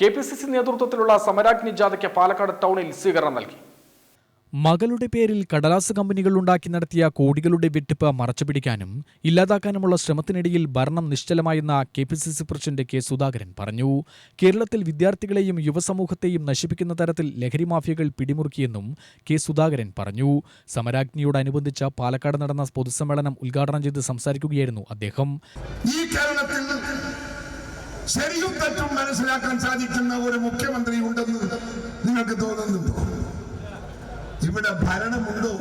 K P C C നേതൃത്വത്തിലുള്ള സമരാഗ്നി ജാഥയ്ക്ക് പാലക്കാട് ടൗണിൽ സ്വീകരണം നൽകി. മകളുടെ പേരിൽ കടലാസ് കമ്പനികൾ ഉണ്ടാക്കി നടത്തിയ കോടികളുടെ വെട്ടിപ്പ് മറച്ചുപിടിക്കാനും ഇല്ലാതാക്കാനുമുള്ള ശ്രമത്തിനിടയിൽ ഭരണം നിശ്ചലമായെന്ന K P C C president K Sudhakaran പറഞ്ഞു. കേരളത്തിൽ വിദ്യാർത്ഥികളെയും യുവസമൂഹത്തെയും നശിപ്പിക്കുന്ന തരത്തിൽ ലഹരി മാഫിയകൾ പിടിമുറുക്കിയെന്നും കെ സുധാകരൻ പറഞ്ഞു. സമരാജ്ഞിയോടനുബന്ധിച്ച പാലക്കാട് നടന്ന പൊതുസമ്മേളനം ഉദ്ഘാടനം ചെയ്ത് സംസാരിക്കുകയായിരുന്നു അദ്ദേഹം. ഈ കേരളത്തിൽ ശരിയും തെറ്റും മനസ്സിലാക്കാൻ സാധിക്കുന്ന ഒരു മുഖ്യമന്ത്രി ഉണ്ടെന്ന് നിങ്ങൾക്ക് തോന്നുന്നുണ്ടോ? ഇവിടെ ഭരണമുണ്ടോ?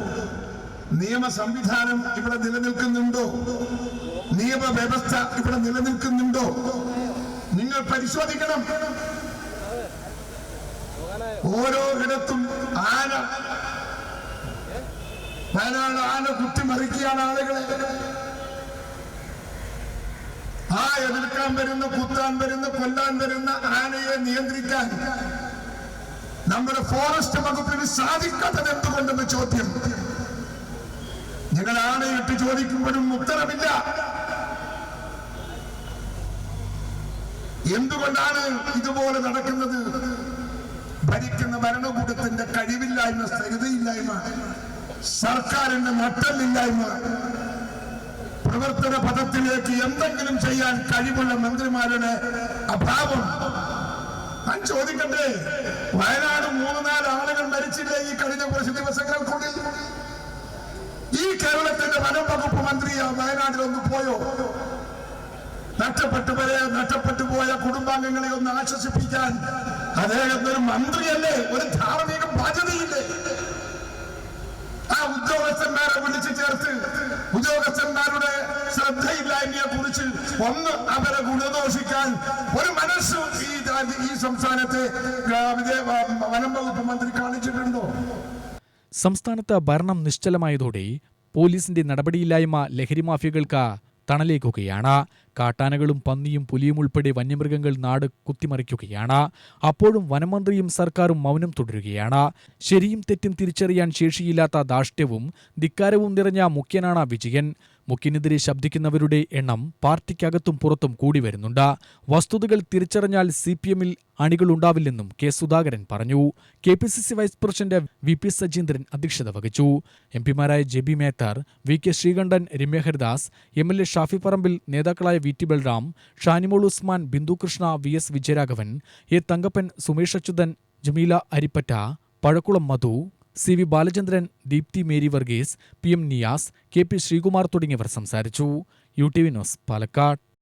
നിയമ സംവിധാനം ഇവിടെ നിലനിൽക്കുന്നുണ്ടോ? നിയമവ്യവസ്ഥ ഇവിടെ നിലനിൽക്കുന്നുണ്ടോ? നിങ്ങൾ പരിശോധിക്കണം. ഓരോ ഇടത്തും ആന. വയനാട് ആന കുത്തിമറിക്കുകയാണ് ആളുകളെ. ആ എതിർക്കാൻ വരുന്ന കുത്താൻ വരുന്ന കൊല്ലാൻ വരുന്ന ആനയെ നിയന്ത്രിക്കാൻ നമ്മുടെ ഫോറസ്റ്റ് വകുപ്പിന് സാധിക്കാത്തത് എന്തുകൊണ്ടെന്ന് ചോദ്യം. നിങ്ങൾ ആനയിട്ട് ചോദിക്കുമ്പോഴും ഉത്തരമില്ല. എന്തുകൊണ്ടാണ് ഇതുപോലെ നടക്കുന്നത്? ഭരിക്കുന്ന ഭരണകൂടത്തിന്റെ കഴിവില്ലായ്മ സ്ഥിരതയില്ലായ്മ സർക്കാരിന്റെ നട്ടലില്ലായ്മ പ്രവർത്തന പദത്തിലേക്ക് എന്തെങ്കിലും ചെയ്യാൻ കഴിവുള്ള മന്ത്രിമാരുടെ അഭാവം. ഞാൻ ചോദിക്കട്ടെ വയനാട് മൂന്ന് നാല് ആളുകൾ മരിച്ചില്ലേ ഈ കഴിഞ്ഞ കുറച്ച് ദിവസങ്ങൾക്കുള്ളിൽ? ഈ കേരളത്തിന്റെ വനം വകുപ്പ് മന്ത്രി വയനാട്ടിൽ ഒന്ന് പോയോ നഷ്ടപ്പെട്ടവരെ നഷ്ടപ്പെട്ടു പോയ കുടുംബാംഗങ്ങളെ ഒന്ന് ആശ്വസിപ്പിക്കാൻ അദ്ദേഹം ഒരു മന്ത്രിയല്ലേ ഒരു ധാർമ്മിക ബാധ്യതയില്ലേ? ഉദ്യോഗസ്ഥന്മാരുടെ ശ്രദ്ധയില്ലായ്മയെ കുറിച്ച് ഒന്ന് അവരെ ഗുണദോഷിക്കാൻ ഒരു മനസ്സും ഈ ഈ സംസ്ഥാനത്തെ വനം വകുപ്പ് മന്ത്രി കാണിച്ചിട്ടുണ്ടോ? സംസ്ഥാനത്ത് ഭരണം നിശ്ചലമായതോടെ പോലീസിന്റെ നടപടിയില്ലായ്മ ലഹരി മാഫിയകൾക്ക് തണലേക്കുകയാണ് കാട്ടാനകളും പന്നിയും പുലിയും ഉൾപ്പെടെ വന്യമൃഗങ്ങൾ നാട് കുത്തിമറിക്കുകയാണ്. അപ്പോഴും വനമന്ത്രിയും സർക്കാരും മൗനം തുടരുകയാണ്. ശരിയും തെറ്റും തിരിച്ചറിയാൻ ശേഷിയില്ലാത്ത ധാർഷ്ട്യവും ധിക്കാരവും നിറഞ്ഞ മുഖ്യനാണ് വിജയൻ. മുഖ്യനെതിരെ ശബ്ദിക്കുന്നവരുടെ എണ്ണം പാർട്ടിക്കകത്തും പുറത്തും കൂടി വരുന്നുണ്ട്. വസ്തുതകൾ തിരിച്ചറിഞ്ഞാൽ സി പി എമ്മിൽ അണികളുണ്ടാവില്ലെന്നും കെ സുധാകരൻ പറഞ്ഞു. K P C C vice president V P Sajeendran അധ്യക്ഷത വഹിച്ചു. M പിമാരായ J B Methar V K Sreekandan Ramya Haridas M L A Shafi Parambil നേതാക്കളായ V T Balram Shanimol Usman Bindu Krishna V S Vijayaraghavan A Thankappan Sumesh Achuthan Jameela Arippatta Pazhakulam Madhu C V Balachandran Deepthi Mary Varghese P M Niyas K P Sreekumar തുടങ്ങിയവർ സംസാരിച്ചു. U T V news Palakkad.